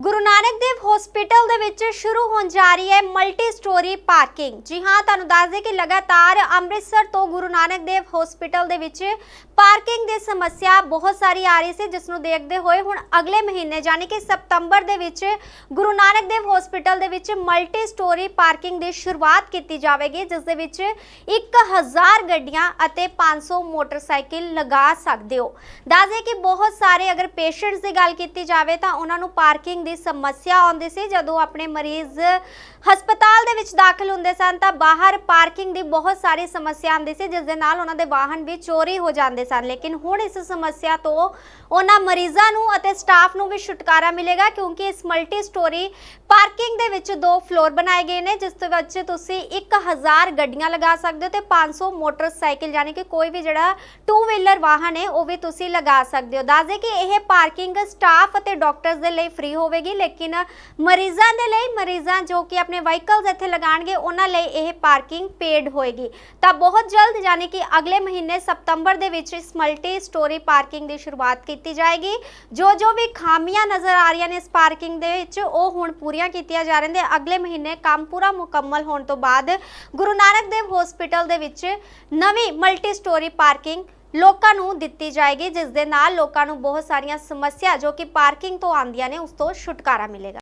Guru Nanak Dev hospital ਦੇ ਵਿੱਚ ਸ਼ੁਰੂ ਹੋਣ ਜਾ ਰਹੀ ਹੈ ਮਲਟੀ ਸਟੋਰੀ ਪਾਰਕਿੰਗ ਜੀ ਹਾਂ, ਤੁਹਾਨੂੰ ਦੱਸ ਦੇ ਕਿ ਲਗਾਤਾਰ ਅੰਮ੍ਰਿਤਸਰ ਤੋਂ ਗੁਰੂ ਨਾਨਕ ਦੇਵ ਹਸਪੀਟਲ ਦੇ ਵਿੱਚ ਪਾਰਕਿੰਗ ਦੀ ਸਮੱਸਿਆ ਬਹੁਤ ਸਾਰੀ ਆ ਰਹੀ ਸੀ ਜਿਸ ਨੂੰ ਦੇਖਦੇ ਹੋਏ ਹੁਣ ਅਗਲੇ ਮਹੀਨੇ ਯਾਨੀ ਕਿ ਸਤੰਬਰ ਦੇ ਵਿੱਚ ਗੁਰੂ ਨਾਨਕ ਦੇਵ ਹਸਪੀਟਲ ਦੇ ਵਿੱਚ ਮਲਟੀ ਸਟੋਰੀ ਪਾਰਕਿੰਗ ਦੀ ਸ਼ੁਰੂਆਤ ਕੀਤੀ ਜਾਵੇਗੀ, ਜਿਸ ਦੇ ਵਿੱਚ 1000 ਗੱਡੀਆਂ ਅਤੇ 500 ਮੋਟਰਸਾਈਕਲ ਲਗਾ ਸਕਦੇ ਹੋ। ਦੱਸਦੇ ਕਿ ਬਹੁਤ ਸਾਰੇ ਅਗਰ ਪੇਸ਼ੈਂਟਸ ਦੀ ਗੱਲ ਕੀਤੀ ਜਾਵੇ ਤਾਂ ਉਹਨਾਂ ਨੂੰ ਪਾਰਕਿੰਗ ਦੀ ਸਮੱਸਿਆ ਆਉਂਦੀ ਸੀ, ਜਦੋਂ ਆਪਣੇ ਮਰੀਜ਼ ਹਸਪਤਾਲ ਦੇ ਵਿੱਚ ਦਾਖਲ ਹੁੰਦੇ ਸਨ, ਤਾਂ ਬਾਹਰ ਪਾਰਕਿੰਗ ਦੀ ਬਹੁਤ ਸਾਰੀ ਸਮੱਸਿਆ ਆਉਂਦੀ ਸੀ, ਜਿਸ ਦੇ ਨਾਲ ਉਹਨਾਂ ਦੇ ਵਾਹਨ ਵੀ ਚੋਰੀ ਹੋ ਜਾਂਦੇ ਸਨ। ਲੇਕਿਨ ਹੁਣ ਇਸ ਸਮੱਸਿਆ ਤੋਂ ਉਹਨਾਂ ਮਰੀਜ਼ਾਂ ਨੂੰ ਅਤੇ ਸਟਾਫ ਨੂੰ ਵੀ ਛੁਟਕਾਰਾ ਮਿਲੇਗਾ, ਕਿਉਂਕਿ ਇਸ ਮਲਟੀ ਸਟੋਰੀ ਪਾਰਕਿੰਗ ਦੇ ਵਿੱਚ ਦੋ ਫਲੋਰ ਬਣਾਏ ਗਏ ਨੇ, ਜਿਸ ਦੇ ਵਿੱਚ ਤੁਸੀਂ 1000 ਗੱਡੀਆਂ ਲਗਾ ਸਕਦੇ ਹੋ ਤੇ 500 ਮੋਟਰਸਾਈਕਲ, ਯਾਨੀ ਕਿ ਕੋਈ ਵੀ ਜਿਹੜਾ ਟੂ ਵੀਲਰ ਵਾਹਨ ਹੈ, ਉਹ ਵੀ ਤੁਸੀਂ ਲਗਾ ਸਕਦੇ ਹੋ। ਦੱਸਦੇ ਕਿ ਇਹ ਪਾਰਕਿੰਗ ਸਟਾਫ ਅਤੇ ਡਾਕਟਰਸ ਦੇ ਲਈ ਫ੍ਰੀ ਹੋਵੇ ਹੋਵੇਗੀ ਲੇਕਿਨ ਮਰੀਜ਼ਾਂ ਦੇ ਲਈ, ਮਰੀਜ਼ਾਂ ਜੋ ਕਿ ਆਪਣੇ ਵਹੀਕਲਸ ਇੱਥੇ ਲਗਾਣਗੇ ਉਹਨਾਂ ਲਈ ਇਹ ਪਾਰਕਿੰਗ ਪੇਡ ਹੋਏਗੀ। ਤਾਂ ਬਹੁਤ ਜਲਦ ਯਾਨੀ ਕਿ ਅਗਲੇ ਮਹੀਨੇ ਸਤੰਬਰ ਦੇ ਵਿੱਚ ਇਸ ਮਲਟੀ ਸਟੋਰੀ ਪਾਰਕਿੰਗ ਦੀ ਸ਼ੁਰੂਆਤ ਕੀਤੀ ਜਾਏਗੀ। ਜੋ ਜੋ ਵੀ ਖਾਮੀਆਂ ਨਜ਼ਰ ਆ ਰਹੀਆਂ ਨੇ ਇਸ ਪਾਰਕਿੰਗ ਦੇ ਵਿੱਚ, ਉਹ ਹੁਣ ਪੂਰੀਆਂ ਕੀਤੀਆਂ ਜਾ ਰਹੀਆਂ ਨੇ। ਅਗਲੇ ਮਹੀਨੇ ਕੰਮ ਪੂਰਾ ਮੁਕੰਮਲ ਹੋਣ ਤੋਂ ਬਾਅਦ ਗੁਰੂ ਨਾਨਕ ਦੇਵ ਹਸਪੀਟਲ ਦੇ ਵਿੱਚ ਨਵੀਂ ਮਲਟੀ ਸਟੋਰੀ ਪਾਰਕਿੰਗ ਲੋਕਾਂ ਨੂੰ ਦਿੱਤੀ ਜਾਏਗੀ, ਜਿਸ ਦੇ ਨਾਲ ਲੋਕਾਂ ਨੂੰ ਬਹੁਤ ਸਾਰੀਆਂ ਸਮੱਸਿਆ ਜੋ ਕਿ ਪਾਰਕਿੰਗ ਤੋਂ ਆਉਂਦੀਆਂ ਨੇ, ਉਸ ਤੋਂ ਛੁਟਕਾਰਾ ਮਿਲੇਗਾ।